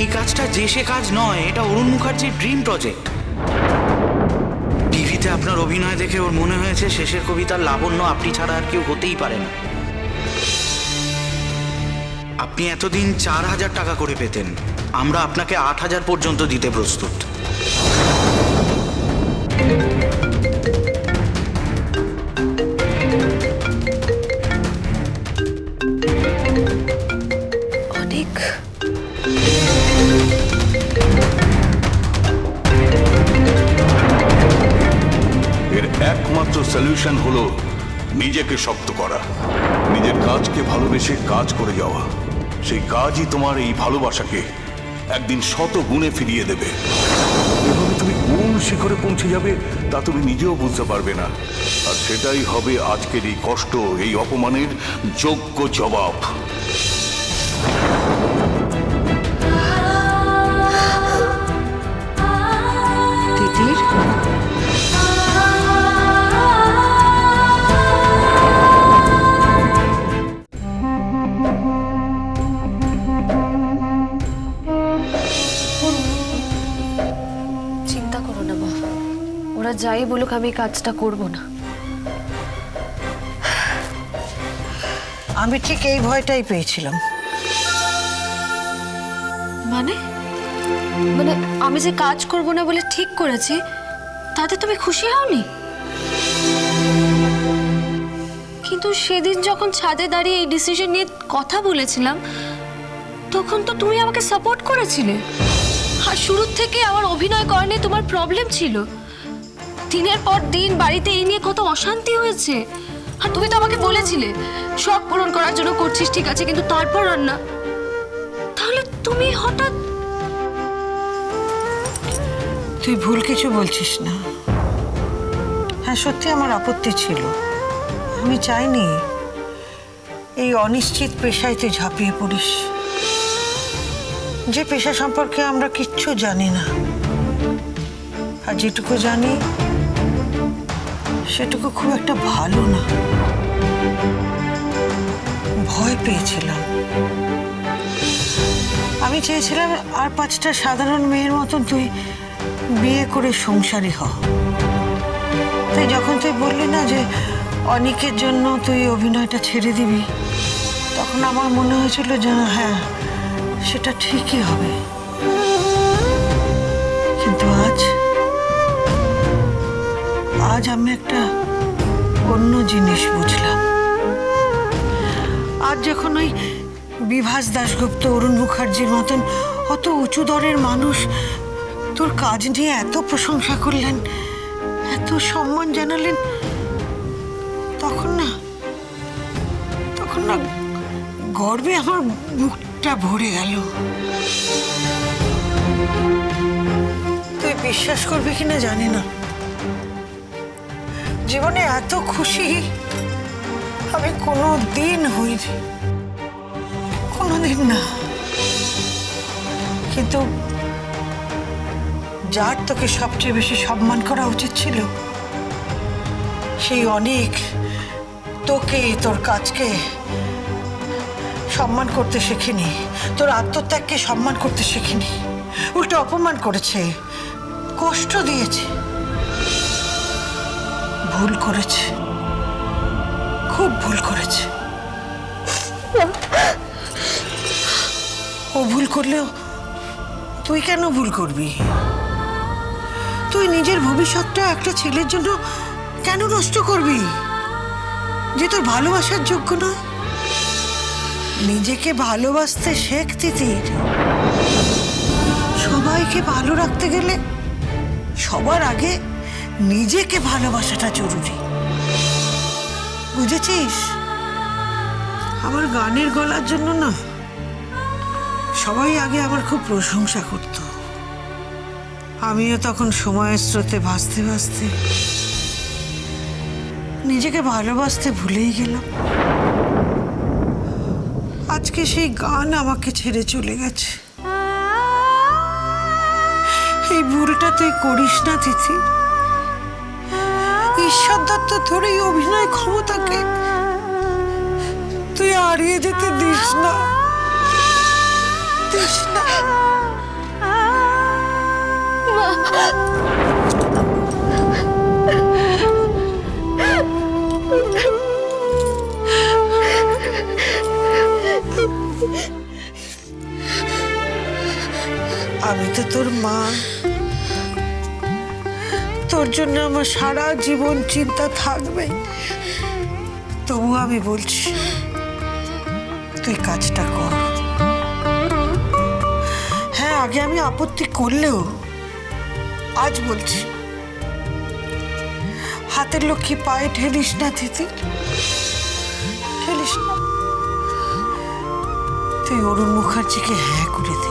এই কাজটা যে সে কাজ নয়, এটা অরুণ মুখার্জির ড্রিম প্রজেক্ট টিভিতে আপনার অভিনয় দেখে ওর মনে হয়েছে শেষের কবিতার লাবণ্য আপনি ছাড়া আর কেউ হতেই পারে না। আপনি এতদিন চার হাজার টাকা করে পেতেন। আমরা আপনাকে আট হাজার পর্যন্ত দিতে প্রস্তুত। সলিউশন হলো নিজেকে শক্ত করা। নিজের কাজকে ভালোবেসে কাজ করে যাওয়া। সেই কাজই তোমার এই ভালোবাসাকে একদিন শত গুণে ফিরিয়ে দেবে। এভাবে তুমি কোন শিখরে পৌঁছে যাবে তা তুমি নিজেও বুঝতে পারবে না। আর সেটাই হবে আজকের এই কষ্ট, এই অপমানের যোগ্য জবাব। ওরা যাই বলুক আমি এই কাজটা করব না। আমি ঠিক এই ভয়টাই পেয়েছিলাম। মানে? মানে আমি যে কাজ করব না বলে ঠিক করেছি তাতে তুমি খুশি হওনি? কিন্তু সেদিন যখন ছাদে দাঁড়িয়ে এই ডিসিশন নিয়ে কথা বলেছিলাম তখন তো তুমি আমাকে সাপোর্ট করেছিলে। আর শুরুর থেকে আমার অভিনয় করা নিয়ে তোমার প্রবলেম ছিল। দিনের পর দিন বাড়িতে এই নিয়ে কত অশান্তি হয়েছে। আর তুমি তো আমাকে বলেছিলে শখ পূরণ করার জন্য করছিস, ঠিক আছে, কিন্তু তারপর আর না। তাহলে তুমি হঠাৎ তুই ভুল কিছু বলছিস না। হ্যাঁ সত্যি আমার আপত্তি ছিল। আমি চাইনি এই অনিশ্চিত পেশায় তুই ঝাঁপিয়ে পড়িস। যে পেশা সম্পর্কে আমরা কিচ্ছু জানি না। আর যেটুকু জানি, সেটুকু খুব একটা ভালো না। ভয় পেয়েছিলাম। আমি চেয়েছিলাম আর পাঁচটা সাধারণ মেয়ের মতন তুই বিয়ে করে সংসারী হ। তাই যখন তুই বললি না যে অনেকের জন্য তুই অভিনয়টা ছেড়ে দিবি, তখন আমার মনে হয়েছিল যে হ্যাঁ সেটা ঠিকই হবে। আজ আমি একটা অন্য জিনিস বুঝলাম। আজ যখন ওই বিভাস দাশগুপ্ত, অরুণ মুখার্জির মতন অত উঁচু দরের মানুষ তোর কাজ নিয়ে এত প্রশংসা করলেন, এত সম্মান জানালেন, তখন না তখন না গর্বে আমার বুকটা ভরে গেল। তুই বিশ্বাস করবি কিনা জানি না। জীবনে এত খুশি আমি কোনো দিন হইনি। কোনোদিন না। কিন্তু যার তোকে সবচেয়ে বেশি সম্মান করা উচিত ছিল, সেই অনেক তোকে তোর কাজকে সম্মান করতে শেখেনি, তোর আত্মত্যাগকে সম্মান করতে শেখেনি, উল্টো অপমান করেছে, কষ্ট দিয়েছে। ভুল করেছে। খুব ভুল করেছে। ও ভুল করলেও তুই কেন ভুল করবি? তুই নিজের ভবিষ্যৎটা একটা ছেলের জন্য কেন নষ্ট করবি? যে তোর ভালোবাসার যোগ্য নয়। নিজেকে ভালোবাসতে শেখ তিতির। সবাইকে ভালো রাখতে গেলে সবার আগে নিজেকে ভালোবাসাটা জরুরি। বুঝেছিস? আমার গানের গলার জন্য না, সবাই আগে আমার খুব প্রশংসা করত। আমিও তখন সময়ের স্রোতে ভাসতে ভাসতে নিজেকে ভালোবাসতে ভুলেই গেলাম। আজকে সেই গান আমাকে ছেড়ে চলে গেছে। এই ভুলটা তুই করিস না, তিথি। ঈশ্বর তোর এই অভিনয় ক্ষমতাকে। তুই হারিয়ে যেতে দিস না। দিস না। আমি তো তোর মা। তোর জন্য আমার সারা জীবন চিন্তা থাকবে। তবু আমি বলছি, তুই কাজটা কর। হ্যাঁ আগে আমি আপত্তি করলেও আজ বলছি, হাতের লক্ষ্মী পায়ে ঠেলিস না দিদি ঠেলিস না। তুই অরুণ মুখার্জিকে হ্যাঁ করে দে।